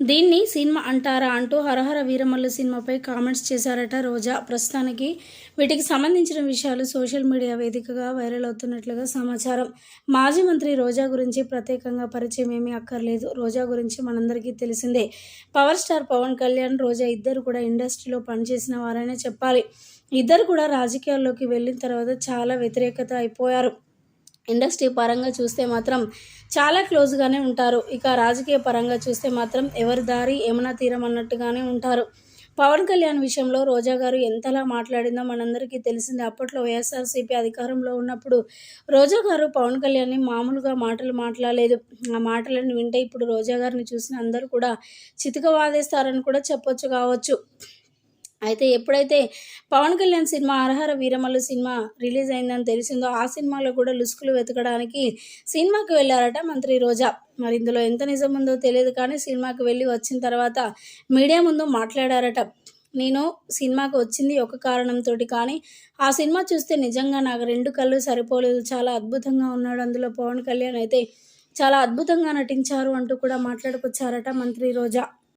దీన్ని సినిమా అంటారా అంటూ హరహర వీరమల్లు సినిమాపై కామెంట్స్ చేశారట రోజా. ప్రస్తుతానికి వీటికి సంబంధించిన విషయాలు సోషల్ మీడియా వేదికగా వైరల్ అవుతున్నట్లుగా సమాచారం. మాజీ మంత్రి రోజా గురించి ప్రత్యేకంగా పరిచయం ఏమీ అక్కర్లేదు. రోజా గురించి మనందరికీ తెలిసిందే. పవర్ స్టార్ పవన్ కళ్యాణ్ రోజా ఇద్దరు కూడా ఇండస్ట్రీలో పనిచేసిన వారనే చెప్పాలి. ఇద్దరు కూడా రాజకీయాల్లోకి వెళ్ళిన తర్వాత చాలా వ్యతిరేకత అయిపోయారు. ఇండస్ట్రీ పరంగా చూస్తే మాత్రం చాలా క్లోజ్గానే ఉంటారు. ఇక రాజకీయ పరంగా చూస్తే మాత్రం ఎవరి దారి ఏమైనా తీరం అన్నట్టుగానే ఉంటారు. పవన్ కళ్యాణ్ విషయంలో రోజా గారు ఎంతలా మాట్లాడిందో మనందరికీ తెలిసిందే. అప్పట్లో వైఎస్ఆర్సీపీ అధికారంలో ఉన్నప్పుడు రోజా గారు పవన్ కళ్యాణ్ని మామూలుగా మాటలు మాట్లాడలేదు. ఆ మాటలను వింటే ఇప్పుడు రోజా గారిని చూసిన అందరూ కూడా చితక వాదేస్తారని కూడా చెప్పొచ్చు కావచ్చు. అయితే ఎప్పుడైతే Pawan Kalyan cinema అర్హర Veeramallu cinema release అయిందని తెలిసిందో ఆ సినిమాలో కూడా లుసుకులు వెతకడానికి సినిమాకి వెళ్ళారట మంత్రి రోజా. మరి ఇందులో ఎంత నిజం ఉందో తెలియదు కానీ సినిమాకి వెళ్ళి వచ్చిన తర్వాత మీడియా ముందు మాట్లాడారట. నేను సినిమాకి వచ్చింది ఒక కారణంతో కానీ ఆ సినిమా చూస్తే నిజంగా నాకు రెండు కళ్ళు సరిపోలేదు. చాలా అద్భుతంగా ఉన్నాడు అందులో పవన్ కళ్యాణ్. అయితే చాలా అద్భుతంగా నటించారు అంటూ కూడా మాట్లాడుకొచ్చారట మంత్రి రోజా.